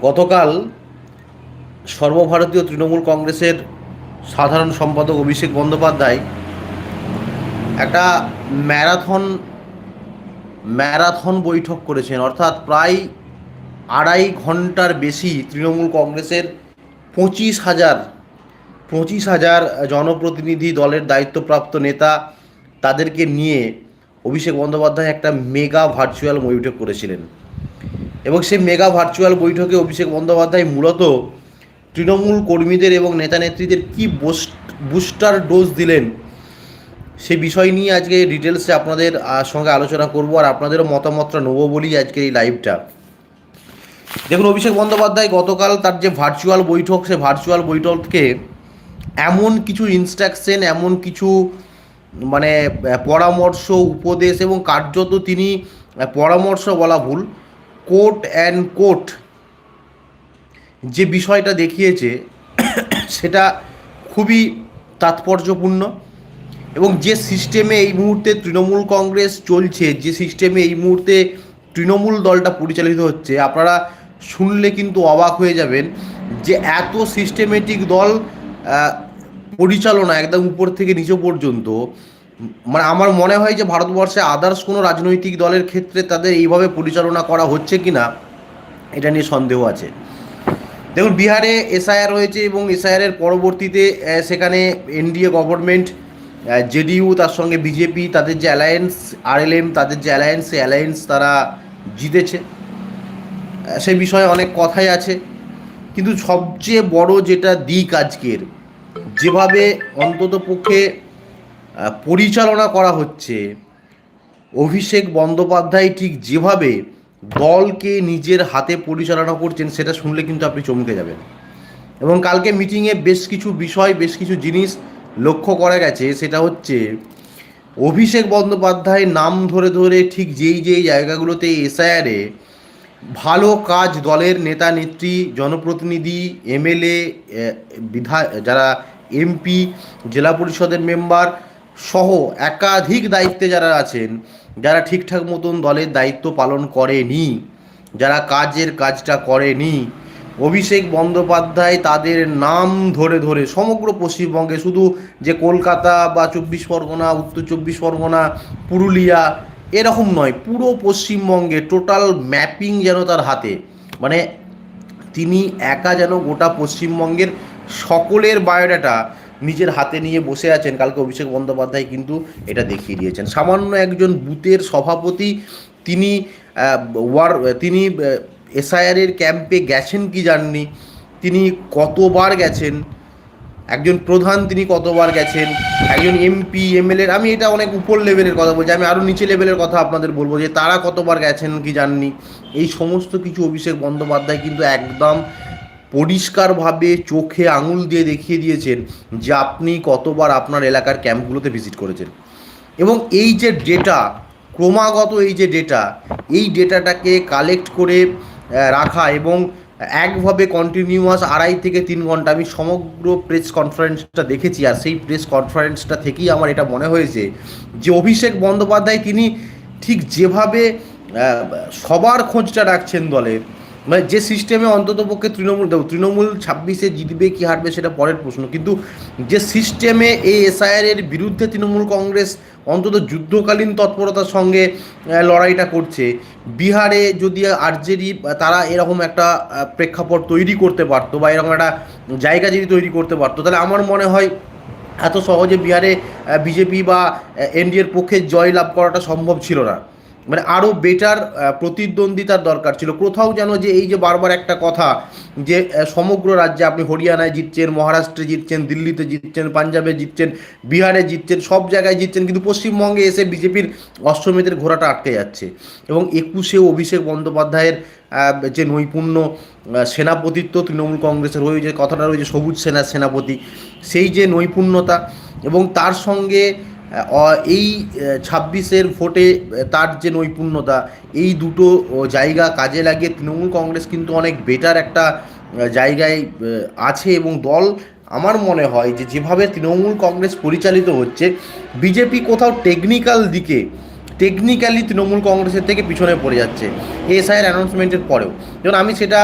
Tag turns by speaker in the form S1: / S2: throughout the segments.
S1: গতকাল সর্বভারতীয় তৃণমূল কংগ্রেসের সাধারণ সম্পাদক অভিষেক বন্দ্যোপাধ্যায় একটা ম্যারাথন ম্যারাথন বৈঠক করেছেন। অর্থাৎ প্রায় আড়াই ঘণ্টার বেশি তৃণমূল কংগ্রেসের পঁচিশ হাজার পঁচিশ হাজার জনপ্রতিনিধি দলের দায়িত্বপ্রাপ্ত নেতা তাদেরকে নিয়ে অভিষেক বন্দ্যোপাধ্যায় একটা মেগা ভার্চুয়াল বৈঠক করেছিলেন। এবং সেই মেগা ভার্চুয়াল বৈঠকে অভিষেক বন্দ্যোপাধ্যায় মূলত তৃণমূল কর্মীদের এবং নেতা নেত্রীদের কী বুস্টার ডোজ দিলেন, সে বিষয় নিয়ে আজকে ডিটেলসে আপনাদের সঙ্গে আলোচনা করব আর আপনাদেরও মতামতটা নেব বলেই আজকের এই লাইভটা দেখুন, অভিষেক বন্দ্যোপাধ্যায় গতকাল তার যে ভার্চুয়াল বৈঠক, সে ভার্চুয়াল বৈঠককে এমন কিছু ইনস্ট্রাকশন এমন কিছু মানে পরামর্শ, উপদেশ এবং কার্যত তিনি পরামর্শ বলা ভুল। কোট অ্যান্ড কোট যে বিষয়টা দেখিয়েছে, সেটা খুবই তাৎপর্যপূর্ণ এবং যে সিস্টেমে এই মুহূর্তে তৃণমূল কংগ্রেস চলছে, যে সিস্টেমে এই মুহূর্তে তৃণমূল দলটা পরিচালিত হচ্ছে, আপনারা শুনলে কিন্তু অবাক হয়ে যাবেন যে এত সিস্টেমেটিক দল পরিচালনা একদম উপর থেকে নিচে পর্যন্ত মানে আমার মনে হয় যে ভারতবর্ষে আদার্স কোনো রাজনৈতিক দলের ক্ষেত্রে তাদের এইভাবে পরিচালনা করা হচ্ছে কি না, এটা নিয়ে সন্দেহ আছে। দেখুন, বিহারে এসআইআর হয়েছে এবং এসআইআরের পরবর্তীতে সেখানে এনডিএ গভর্নমেন্ট জেডিইউ তার সঙ্গে বিজেপি তাদের যে অ্যালায়েন্স আরএলএম তাদের যে অ্যালায়েন্স সেই অ্যালায়েন্স তারা জিতেছে। সে বিষয়ে অনেক কথাই আছে। কিন্তু সবচেয়ে বড় যেটা দিক আজকের, যেভাবে অন্তত পক্ষে পরিচালনা করা হচ্ছে। অভিষেক বন্দ্যোপাধ্যায় ঠিক যেভাবে দলকে নিজের হাতে পরিচালনা করছেন, সেটা শুনলে কিন্তু আপনি চমকে যাবেন। এবং কালকে মিটিংয়ে বেশ কিছু বিষয়, বেশ কিছু জিনিস লক্ষ্য করা গেছে। সেটা হচ্ছে, অভিষেক বন্দ্যোপাধ্যায় নাম ধরে ধরে ঠিক যেই যেই জায়গাগুলোতে এসআইআরে ভালো কাজ দলের নেতা, নেত্রী, জনপ্রতিনিধি, এমএলএ বিধা যারা এমপি জেলা পরিষদের মেম্বার সহ একাধিক দায়িত্বে যারা আছেন, যারা ঠিকঠাক মতন দলের দায়িত্ব পালন করেনি, যারা কাজের কাজটা করেনি, অভিষেক বন্দ্যোপাধ্যায় তাদের নাম ধরে ধরে সমগ্র পশ্চিমবঙ্গে শুধু যে কলকাতা বা চব্বিশ পরগনা, উত্তর চব্বিশ পরগনা, পুরুলিয়া, এরকম নয়, পুরো পশ্চিমবঙ্গে টোটাল ম্যাপিং যেন তার হাতে। মানে তিনি একা যেন গোটা পশ্চিমবঙ্গের সকলের বায়োডাটা নিজের হাতে নিয়ে বসে আছেন, কালকে অভিষেক বন্দ্যোপাধ্যায় কিন্তু এটা দেখিয়ে দিয়েছেন। সামান্য একজন বুথের সভাপতি, তিনি ওয়ার, তিনি এসআইআরের ক্যাম্পে গেছেন কি জাননি? তিনি কতবার গেছেন? একজন প্রধান তিনি কতবার গেছেন? একজন এমপি, এমএলএ আমি এটা অনেক উপর লেভেলের কথা বলছি, আমি আরও নিচে লেভেলের কথা আপনাদের বলব যে তারা কতবার গেছেন কি জাননি? এই সমস্ত কিছু অভিষেক বন্দ্যোপাধ্যায় কিন্তু একদম পরিষ্কারভাবে চোখে আঙুল দিয়ে দেখিয়ে দিয়েছেন যে আপনি কতবার আপনার এলাকার ক্যাম্পগুলোতে ভিজিট করেছেন। এবং এই যে ডেটা, ক্রমাগত এই যে ডেটা, এই ডেটাটাকে কালেক্ট করে রাখা এবং একভাবে কন্টিনিউয়াস আড়াই থেকে তিন ঘণ্টা, আমি সমগ্র প্রেস কনফারেন্সটা দেখেছি আর সেই প্রেস কনফারেন্সটা থেকেই আমার এটা মনে হয়েছে যে অভিষেক বন্দ্যোপাধ্যায় তিনি ঠিক যেভাবে সবার খোঁজটা রাখছেন দলের মানে যে সিস্টেমে অন্তত পক্ষে তৃণমূল, দেখো, তৃণমূল ছাব্বিশে জিতবে, কি হারবে সেটা পরের প্রশ্ন। কিন্তু যে সিস্টেমে এই এসআইআর এর বিরুদ্ধে তৃণমূল কংগ্রেস অন্তত যুদ্ধকালীন তৎপরতার সঙ্গে লড়াইটা করছে, বিহারে যদি আরজেডি তারা এরকম একটা প্রেক্ষাপট তৈরি করতে পারতো বা এরকম একটা জায়গা যদি তৈরি করতে পারতো, তাহলে আমার মনে হয় এত সহজে বিহারে বিজেপি বা এনডিএর পক্ষে জয় লাভ করাটা সম্ভব ছিল না। মানে আরও বেটার প্রতিদ্বন্দ্বিতার দরকার ছিল। কোথাও যেন যে এই যে বারবার একটা কথা যে সমগ্র রাজ্যে আপনি হরিয়ানায় জিতছেন, মহারাষ্ট্রে জিতছেন, দিল্লিতে জিতছেন, পাঞ্জাবে জিতছেন, বিহারে জিতছেন, সব জায়গায় জিতছেন, কিন্তু পশ্চিমবঙ্গে এসে বিজেপির অষ্টমীদের ঘোড়াটা আটকে যাচ্ছে। এবং একুশে অভিষেক বন্দ্যোপাধ্যায়ের যে নৈপুণ্য সেনাপতিত্ব, তৃণমূল কংগ্রেসের হয়ে যে কথাটা রয়েছে, সবুজ সেনা সেনাপতি, সেই যে নৈপুণ্যতা এবং তার সঙ্গে এই ছাব্বিশের ভোটে তার যে নৈপুণ্যতা, এই দুটো জায়গা কাজে লাগিয়ে তৃণমূল কংগ্রেস কিন্তু অনেক বেটার একটা জায়গায় আছে এবং দল আমার মনে হয় যে যেভাবে তৃণমূল কংগ্রেস পরিচালিত হচ্ছে, বিজেপি কোথাও টেকনিক্যাল দিকে টেকনিক্যালি তৃণমূল কংগ্রেসের থেকে পিছনে পড়ে যাচ্ছে, এসআইয়ের অ্যানাউন্সমেন্টের পরেও। যেমন আমি সেটা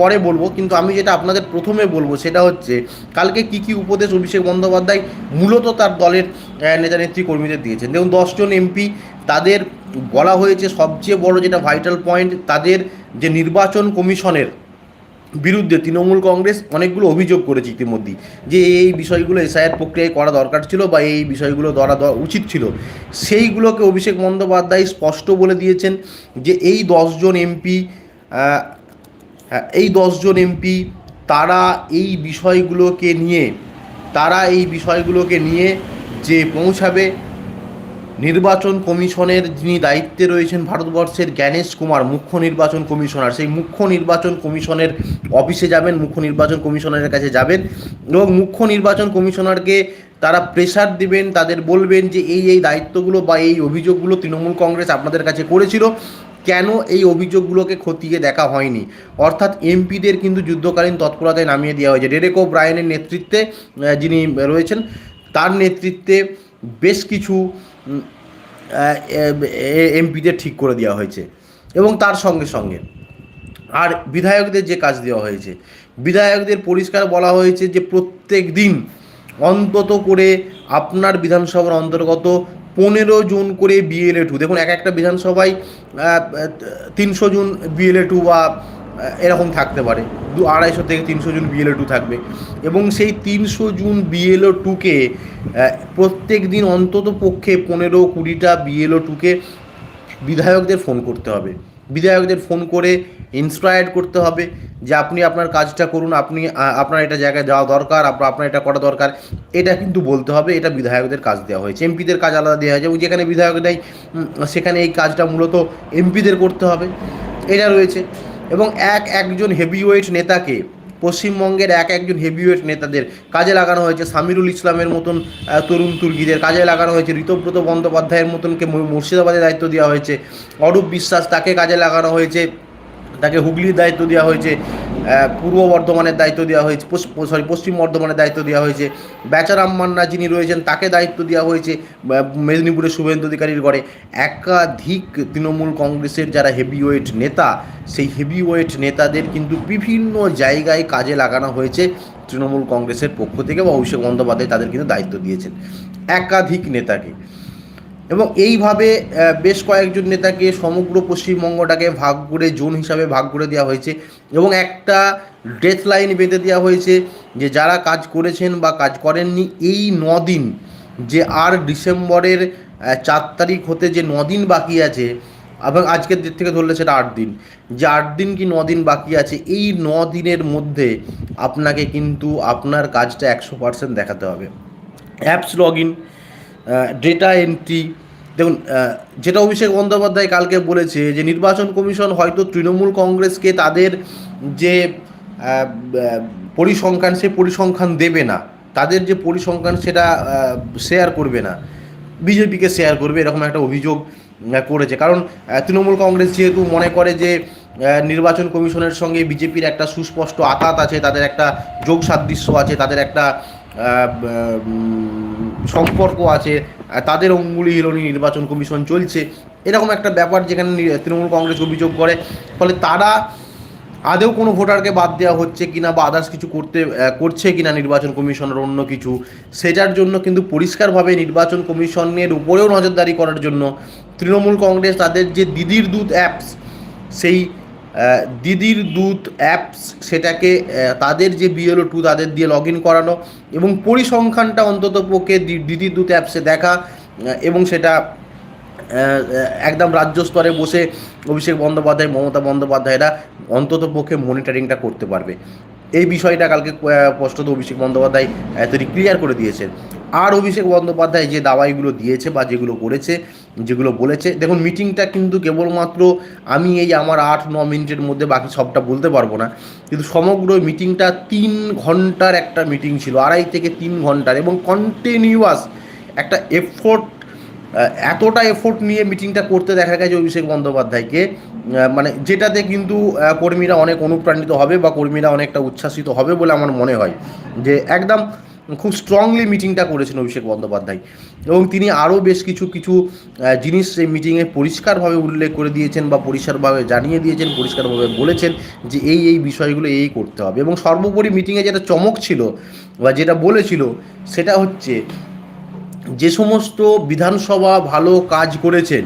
S1: পরে বলব, কিন্তু আমি যেটা আপনাদের প্রথমে বলব সেটা হচ্ছে, কালকে কি কি উপদেশ অভিষেক বন্দ্যোপাধ্যায় মূলত তার দলের নেতা নেত্রী কর্মীদের দিয়েছেন। দেখুন দশজন এমপি তাদের বলা হয়েছে সবচেয়ে বড় যেটা ভাইটাল পয়েন্ট তাদের যে নির্বাচন কমিশনের বিরুদ্ধে তৃণমূল কংগ্রেস অনেকগুলো অভিযোগ করেছে ইতিমধ্যেই যে এই বিষয়গুলো এসআইয়ের প্রক্রিয়ায় করা দরকার ছিল বা এই বিষয়গুলো ধরা উচিত ছিল। সেইগুলোকে অভিষেক বন্দ্যোপাধ্যায় স্পষ্ট বলে দিয়েছেন যে এই দশজন এমপি এই দশজন এমপি তারা এই বিষয়গুলোকে নিয়ে, তারা এই বিষয়গুলোকে নিয়ে যে পৌঁছাবে নির্বাচন কমিশনের যিনি দায়িত্বে রয়েছেন ভারতবর্ষের জ্ঞানেশ কুমার, মুখ্য নির্বাচন কমিশনার। সেই মুখ্য নির্বাচন কমিশনের অফিসে যাবেন, মুখ্য নির্বাচন কমিশনারের কাছে যাবেন এবং মুখ্য নির্বাচন কমিশনারকে তারা প্রেসার দিবেন, তাদের বলবেন যে এই এই দায়িত্বগুলো বা এই অভিযোগগুলো তৃণমূল কংগ্রেস আপনাদের কাছে করেছিল, কেন এই অভিযোগগুলোকে খতিয়ে দেখা হয়নি? অর্থাৎ এমপিদের কিন্তু যুদ্ধকালীন তৎপরতায় নামিয়ে দেওয়া হয়েছে। ডেরেকো ব্রায়নের নেতৃত্বে যিনি রয়েছেন, তার নেতৃত্বে বেশ কিছু এমপিদের ঠিক করে দেওয়া হয়েছে এবং তার সঙ্গে সঙ্গে। আর বিধায়কদের যে কাজ দেওয়া হয়েছে, বিধায়কদের পরিষ্কার বলা হয়েছে যে প্রত্যেক দিন অন্তত করে আপনার বিধানসভার অন্তর্গত পনেরো জন করে বিএলএ টু দেখুন এক একটা বিধানসভায় তিনশো জন বিএলএ টু বা এরকম থাকতে পারে। দু আড়াইশো থেকে তিনশো জন বিএলও টু থাকবে। এবং সেই তিনশো জন বিএলও টুকে প্রত্যেক দিন অন্তত পক্ষে পনেরো কুড়িটা বিএলও টুকে বিধায়কদের ফোন করতে হবে। বিধায়কদের ফোন করে ইন্সপায়ার্ড করতে হবে যে আপনি আপনার কাজটা করুন, আপনি আপনার এটা জায়গায় যাওয়া দরকার আপনার এটা করা দরকার। এটা কিন্তু বলতে হবে, এটা বিধায়কদের কাজ দেওয়া হয়েছে। এমপিদের কাজ আলাদা দেওয়া হয়েছে এবং যেখানে বিধায়ক নেই সেখানে এই কাজটা মূলত এমপিদের করতে হবে। এটা রয়েছে। এবং এক একজন হেভিওয়েট নেতাকে, পশ্চিমবঙ্গের এক একজন হেভিওয়েট নেতাদের কাজে লাগানো হয়েছে। সামিরুল ইসলামের মতন তরুণ তুর্কিদের কাজে লাগানো হয়েছে। ঋতব্রত বন্দ্যোপাধ্যায়ের মতনকে মুর্শিদাবাদের মুর্শিদাবাদে দায়িত্ব দেওয়া হয়েছে। অরূপ বিশ্বাস তাকে কাজে লাগানো হয়েছে। তাকে হুগলির দায়িত্ব দেওয়া হয়েছে। পূর্ব বর্ধমানের দায়িত্ব দেওয়া হয়েছে সরি পশ্চিম বর্ধমানের দায়িত্ব দেওয়া হয়েছে। বেচারাম মান্না যিনি রয়েছেন, তাকে দায়িত্ব দেওয়া হয়েছে মেদিনীপুরের শুভেন্দু অধিকারীর ঘরে। একাধিক তৃণমূল কংগ্রেসের যারা হেভিওয়েট নেতা, সেই হেভিওয়েট নেতাদের কিন্তু বিভিন্ন জায়গায় কাজে লাগানো হয়েছে তৃণমূল কংগ্রেসের পক্ষ থেকে বা অভিষেক বন্দ্যোপাধ্যায় তাদের কিন্তু দায়িত্ব দিয়েছেন। একাধিক নেতাকে। এবং এইভাবে বেশ কয়েকজন নেতাকে সমগ্র পশ্চিমবঙ্গটাকে ভাগ করে, জোন হিসাবে ভাগ করে দেওয়া হয়েছে এবং একটা ডেথ লাইন বেঁধে দেওয়া হয়েছে যে যারা কাজ করেছেন বা কাজ করেননি, এই নদিন যে আর ডিসেম্বরের চার তারিখ হতে যে দিন বাকি আছে, এবং আজকের দিক থেকে ধরলে সেটা আট দিন, যে আট দিন কি দিন বাকি আছে, এই দিনের মধ্যে আপনাকে কিন্তু আপনার কাজটা একশো পার্সেন্ট দেখাতে হবে। Apps log in data entry দেখুন যেটা অভিষেক বন্দ্যোপাধ্যায় কালকে বলেছে যে নির্বাচন কমিশন হয়তো তৃণমূল কংগ্রেসকে তাদের যে পরিসংখ্যান, সে পরিসংখ্যান দেবে না। তাদের যে পরিসংখ্যান, সেটা শেয়ার করবে না। বিজেপিকে শেয়ার করবে, এরকম একটা অভিযোগ করেছে। কারণ তৃণমূল কংগ্রেস যেহেতু মনে করে যে নির্বাচন কমিশনের সঙ্গে বিজেপির একটা সুস্পষ্ট আতাত আছে, তাদের একটা যোগ সাদৃশ্য আছে, তাদের একটা সম্পর্ক আছে তাদের অঙ্গুলি হিলনি নির্বাচন কমিশন চলছে। এরকম একটা ব্যাপার যেখানে তৃণমূল কংগ্রেস অভিযোগ করে। ফলে তারা আদেও কোনো ভোটারকে বাদ দেওয়া হচ্ছে কিনা বা আদার্স কিছু করতে করছে কিনা নির্বাচন কমিশনের অন্য কিছু, সেটার জন্য কিন্তু পরিষ্কারভাবে নির্বাচন কমিশনের উপরেও নজরদারি করার জন্য তৃণমূল কংগ্রেস তাদের যে দিদির দূত অ্যাপস সেই দিদির দূত অ্যাপস সেটাকে তাদের যে বিএলও টু তাদের দিয়ে লগ ইন করানো এবং পরিসংখ্যানটা অন্তত পক্ষে দিদির দূত অ্যাপসে দেখা এবং সেটা একদম রাজ্য স্তরে বসে অভিষেক বন্দ্যোপাধ্যায়, মমতা বন্দ্যোপাধ্যায়রা অন্তত পক্ষে মনিটরিংটা করতে পারবে। এই বিষয়টা কালকে স্পষ্টত অভিষেক বন্দ্যোপাধ্যায় তিনি ক্লিয়ার করে দিয়েছেন। আর অভিষেক বন্দ্যোপাধ্যায় যে দাওয়াইগুলো দিয়েছে বা যেগুলো করেছে, যেগুলো বলেছে, দেখুন মিটিংটা কিন্তু কেবলমাত্র আমি এই আমার আট, ন মিনিটের মধ্যে বাকি সবটা বলতে পারব না। কিন্তু সমগ্র মিটিংটা তিন ঘণ্টার একটা মিটিং ছিল, আড়াই থেকে তিন ঘণ্টার এবং কন্টিনিউয়াস একটা এফোর্ট এতটা এফোর্ট নিয়ে মিটিংটা করতে দেখা গেছে অভিষেক বন্দ্যোপাধ্যায়কে। মানে যেটাতে কিন্তু কর্মীরা অনেক অনুপ্রাণিত হবে বা কর্মীরা অনেকটা উচ্ছ্বাসিত হবে বলে আমার মনে হয়। যে একদম খুব স্ট্রংলি মিটিংটা করেছেন অভিষেক বন্দ্যোপাধ্যায়। এবং তিনি আরও বেশ কিছু কিছু জিনিস এই মিটিংয়ে পরিষ্কারভাবে উল্লেখ করে দিয়েছেন বা পরিষ্কারভাবে জানিয়ে দিয়েছেন, পরিষ্কারভাবে বলেছেন যে এই এই বিষয়গুলো এই করতে হবে। এবং সর্বোপরি মিটিংয়ে যেটা চমক ছিল বা যেটা বলেছিল সেটা হচ্ছে যে সমস্ত বিধানসভা ভালো কাজ করেছেন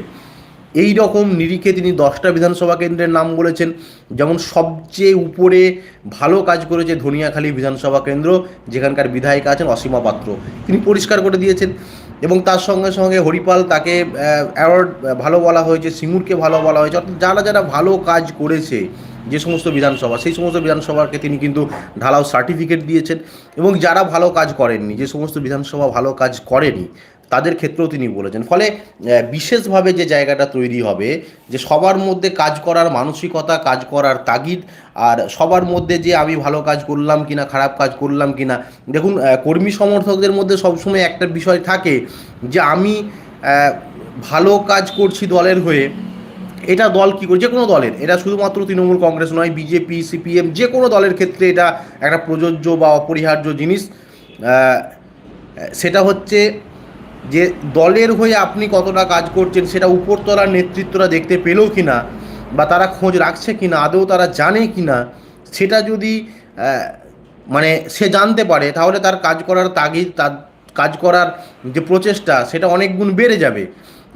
S1: এই রকম নিরিখে তিনি দশটা বিধানসভা কেন্দ্রের নাম বলেছেন। যেমন সবচেয়ে উপরে ভালো কাজ করেছে ধনিয়াখালী বিধানসভা কেন্দ্র, যেখানকার বিধায়িকা আছেন অসীমা পাত্র। তিনি পরিষ্কার করে দিয়েছেন এবং তার সঙ্গে সঙ্গে হরিপাল তাকে অ্যাওয়ার্ড ভালো বলা হয়েছে, সিঙ্গুরকে ভালো বলা হয়েছে, অর্থাৎ যারা যারা ভালো কাজ করেছে যে সমস্ত বিধানসভা, সেই সমস্ত বিধানসভাকে তিনি কিন্তু ঢালাও সার্টিফিকেট দিয়েছেন। এবং যারা ভালো কাজ করেননি, যে সমস্ত বিধানসভা ভালো কাজ করেনি তাদের ক্ষেত্রেও তিনি বলেছেন। ফলে বিশেষভাবে যে জায়গাটা তৈরি হবে, যে সবার মধ্যে কাজ করার মানসিকতা, কাজ করার তাগিদ, আর সবার মধ্যে যে আমি ভালো কাজ করলাম কিনা, খারাপ কাজ করলাম কিনা, দেখুন কর্মী সমর্থকদের মধ্যে সবসময় একটা বিষয় থাকে যে আমি ভালো কাজ করছি দলের হয়ে, এটা দল কী করে যে কোনো দলের, এটা শুধুমাত্র তৃণমূল কংগ্রেস নয়, বিজেপি, সিপিএম যে কোনো দলের ক্ষেত্রে এটা একটা প্রযোজ্য বা অপরিহার্য জিনিস। সেটা হচ্ছে যে দলের হয়ে আপনি কতটা কাজ করছেন, সেটা উপরতলার নেতৃত্বরা দেখতে পেলেও কি না বা তারা খোঁজ রাখছে কি না আদৌ তারা জানে কি না সেটা যদি মানে সে জানতে পারে, তাহলে তার কাজ করার তাগিদ, তার কাজ করার যে প্রচেষ্টা, সেটা অনেক গুণ বেড়ে যাবে।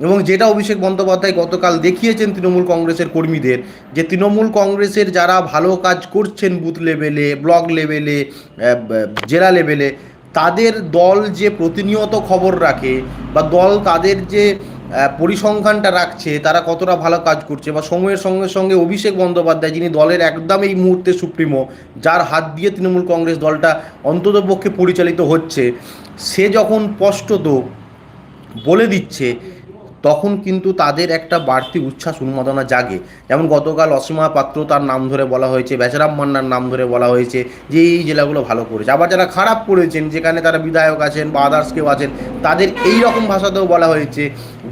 S1: এবং যেটা অভিষেক বন্দ্যোপাধ্যায় গতকাল দেখিয়েছেন তৃণমূল কংগ্রেসের কর্মীদের, যে তৃণমূল কংগ্রেসের যারা ভালো কাজ করছেন বুথ লেভেলে, ব্লক লেভেলে জেলা লেভেলে তাদের দল যে প্রতিনিয়ত খবর রাখে বা দল তাদের যে পরিসংখ্যানটা রাখছে, তারা কতটা ভালো কাজ করছে বা সময়ের সঙ্গে সঙ্গে অভিষেক বন্দ্যোপাধ্যায়, যিনি দলের একদম এই মুহূর্তে সুপ্রিমো, যার হাত দিয়ে তৃণমূল কংগ্রেস দলটা অন্ততপক্ষে পরিচালিত হচ্ছে, সে যখন স্পষ্টত বলে দিচ্ছে তখন কিন্তু তাদের একটা বাড়তি উচ্ছ্বাস উন্মাদনা জাগে। যেমন গতকাল অসীমা পাত্র তার নাম ধরে বলা হয়েছে বেচারাম মান্নার নাম ধরে বলা হয়েছে যে এই জেলাগুলো ভালো করেছে। আবার যারা খারাপ করেছেন যেখানে তারা বিধায়ক আছেন বা আদার্স কেউ আছেন, তাদের এই রকম ভাষাতেও বলা হয়েছে।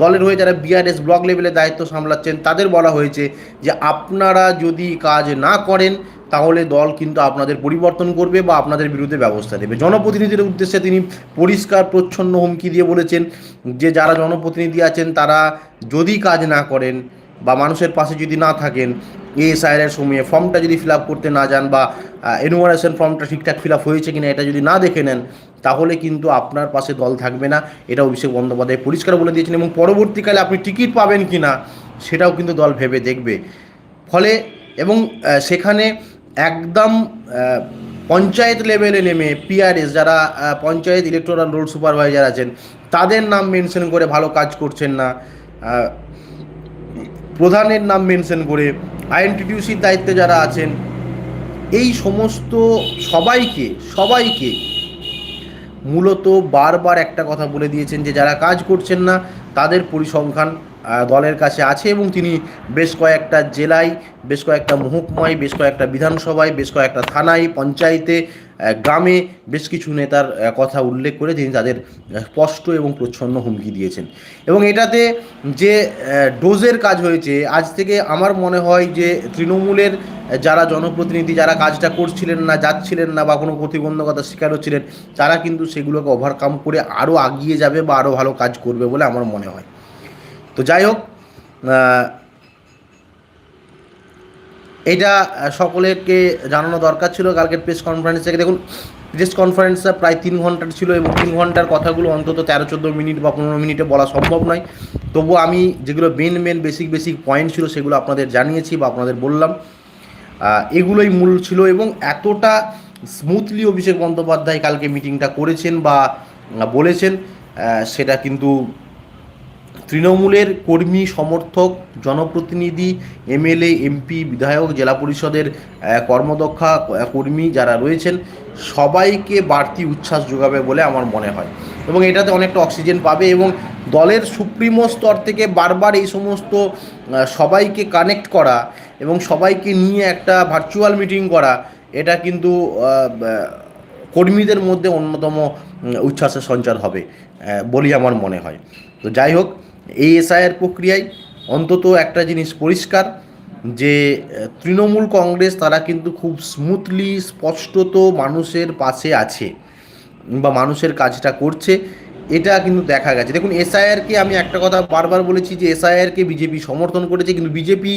S1: দলের হয়ে যারা বিআরএস ব্লক লেভেলে দায়িত্ব সামলাচ্ছেন, তাদের বলা হয়েছে যে আপনারা যদি কাজ না করেন তাহলে দল কিন্তু আপনাদের পরিবর্তন করবে বা আপনাদের বিরুদ্ধে ব্যবস্থা নেবে। জনপ্রতিনিধিদের উদ্দেশ্যে তিনি পরিষ্কার, প্রচ্ছন্ন হুমকি দিয়ে বলেছেন যে, যারা জনপ্রতিনিধি আছেন, তারা যদি কাজ না করেন বা মানুষের পাশে যদি না থাকেন এএসআইয়ের সময়ে ফর্মটা যদি ফিল আপ করতে না যান বা এনুমারেশন ফর্মটা ঠিকঠাক ফিল আপ হয়েছে কিনা এটা যদি না দেখে নেন, তাহলে কিন্তু আপনার পাশে দল থাকবে না। এটা অভিষেক বন্দ্যোপাধ্যায় পরিষ্কার বলে দিয়েছেন এবং পরবর্তীকালে আপনি টিকিট পাবেন কি না সেটাও কিন্তু দল ভেবে দেখবে। ফলে, এবং সেখানে একদম পঞ্চায়েত লেভেলে নেমে পিআরএস যারা পঞ্চায়েত ইলেকট্রাল রোড সুপারভাইজার আছেন, তাদের নাম মেনশন করে ভালো কাজ করছেন না। প্রধানের নাম মেনশন করে আইএনটিটিউসির দায়িত্বে যারা আছেন, এই সমস্ত সবাইকে সবাইকে মূলত বারবার একটা কথা বলে দিয়েছেন যে যারা কাজ করছেন না, তাদের পরিসংখ্যান দলের কাছে আছে এবং তিনি বেশ কয়েকটা জেলায়, বেশ কয়েকটা মহকুমায়, বেশ কয়েকটা বিধানসভায়, বেশ কয়েকটা থানায়, পঞ্চায়েতে গ্রামে বেশ কিছু নেতার কথা উল্লেখ করে তিনি তাদের স্পষ্ট এবং প্রচ্ছন্ন হুমকি দিয়েছেন। এবং এটাতে যে ডোজের কাজ হয়েছে, আজ থেকে আমার মনে হয় যে তৃণমূলের যারা জনপ্রতিনিধি, যারা কাজটা করছিলেন না, যাচ্ছিলেন না বা কোনো প্রতিবন্ধকতার শিকার হচ্ছিলেন, তারা কিন্তু সেগুলোকে ওভারকাম করে আরও আগিয়ে যাবে বা আরও ভালো কাজ করবে বলে আমার মনে হয়। তো যাই হোক এটা সকলেকে জানানো দরকার ছিল। কালকের প্রেস কনফারেন্স থেকে দেখুন প্রেস কনফারেন্সটা প্রায় তিন ঘণ্টার ছিল এবং তিন ঘণ্টার কথাগুলো অন্তত তেরো চোদ্দ মিনিট বা পনেরো মিনিটে বলা সম্ভব নয়। তবুও আমি যেগুলো main main basic basic point ছিল সেগুলো আপনাদের জানিয়েছি বা আপনাদের বললাম। এগুলোই মূল ছিল এবং এতটা স্মুথলি অভিষেক বন্দ্যোপাধ্যায় কালকে মিটিংটা করেছেন বা বলেছেন সেটা কিন্তু তৃণমূলের কর্মী সমর্থক জনপ্রতিনিধি এমএলএ এমপি বিধায়ক জেলা পরিষদের কর্মদক্ষা কর্মী যারা রয়েছেন সবাইকে বাড়তি উচ্ছ্বাস যোগাবে বলে আমার মনে হয়। এবং এটাতে অনেকটা অক্সিজেন পাবে এবং দলের সুপ্রিমো স্তর থেকে বারবার এই সমস্ত সবাইকে কানেক্ট করা এবং সবাইকে নিয়ে একটা ভার্চুয়াল মিটিং করা এটা কিন্তু কর্মীদের মধ্যে অন্যতম উচ্ছ্বাসের সঞ্চার হবে আহ, বলি আমার মনে হয়। তো যাই হোক এই এসআইয়ের প্রক্রিয়ায় অন্তত একটা জিনিস পরিষ্কার, যে তৃণমূল কংগ্রেস তারা কিন্তু খুব স্মুথলি স্পষ্টত মানুষের পাশে আছে বা মানুষের কাজটা করছে। এটা কিন্তু দেখা গেছে। দেখুন, এসআইআরকে আমি একটা কথা বারবার বলেছি যে, এসআইআরকে বিজেপি সমর্থন করেছে, কিন্তু বিজেপি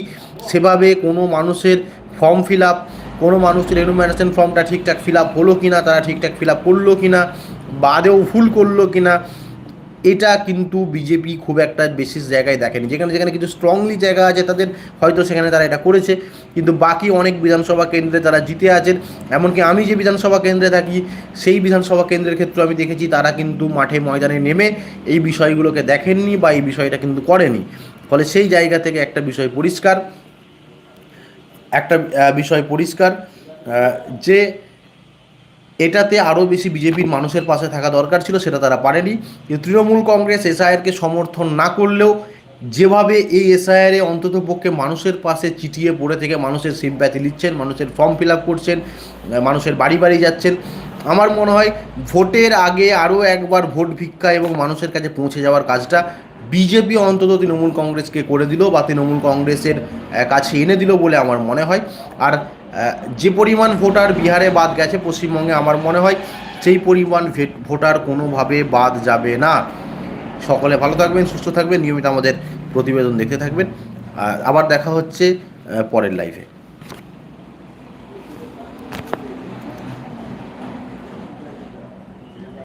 S1: সেভাবে কোনো মানুষের ফর্ম ফিল আপ কোনো মানুষের এনুমিনেশন ফর্মটা ঠিকঠাক ফিল আপ হলো কি না তারা ঠিকঠাক ফিল আপ করল কি না বাদেও ভুল করল কি না এটা কিন্তু বিজেপি খুব একটা বেশি জায়গায় দেখেনি। যেখানে যেখানে কিছু স্ট্রংলি জায়গা আছে, তাদের হয়তো সেখানে তারা এটা করেছে। কিন্তু বাকি অনেক বিধানসভা কেন্দ্রে তারা জিতে আছেন। এমনকি আমি যে বিধানসভা কেন্দ্রে থাকি, সেই বিধানসভা কেন্দ্রের ক্ষেত্রে আমি দেখেছি তারা কিন্তু মাঠে ময়দানে নেমে এই বিষয়গুলোকে দেখেননি বা এই বিষয়টা কিন্তু করেনি। ফলে সেই জায়গা থেকে একটা বিষয় পরিষ্কার। একটা বিষয় পরিষ্কার যে এটাতে আরও বেশি বিজেপির মানুষের পাশে থাকা দরকার ছিল, সেটা তারা পারেনি। তৃণমূল কংগ্রেস এসআইআরকে সমর্থন না করলেও যেভাবে এই এসআইআরে অন্তত পক্ষে মানুষের পাশে চিটিয়ে পড়ে থেকে মানুষের সিম্প্যাথি নিচ্ছেন, মানুষের ফর্ম ফিল আপ করছেন, মানুষের বাড়ি বাড়ি যাচ্ছেন, আমার মনে হয় ভোটের আগে আরও একবার ভোট ভিক্ষা এবং মানুষের কাছে পৌঁছে যাওয়ার কাজটা বিজেপি অন্তত তৃণমূল কংগ্রেসকে করে দিল বা তৃণমূল কংগ্রেসের কাছে এনে দিল বলে আমার মনে হয়। আর যে পরিমাণ ভোটার বিহারে বাদ গেছে পশ্চিমবঙ্গে, আমার মনে হয় সেই পরিমাণ ভেট- ভোটার কোনোভাবে বাদ যাবে না। সকলে ভালো থাকবেন, সুস্থ থাকবেন, নিয়মিত আমাদের প্রতিবেদন দেখতে থাকবেন। আবার দেখা হচ্ছে পরের লাইভে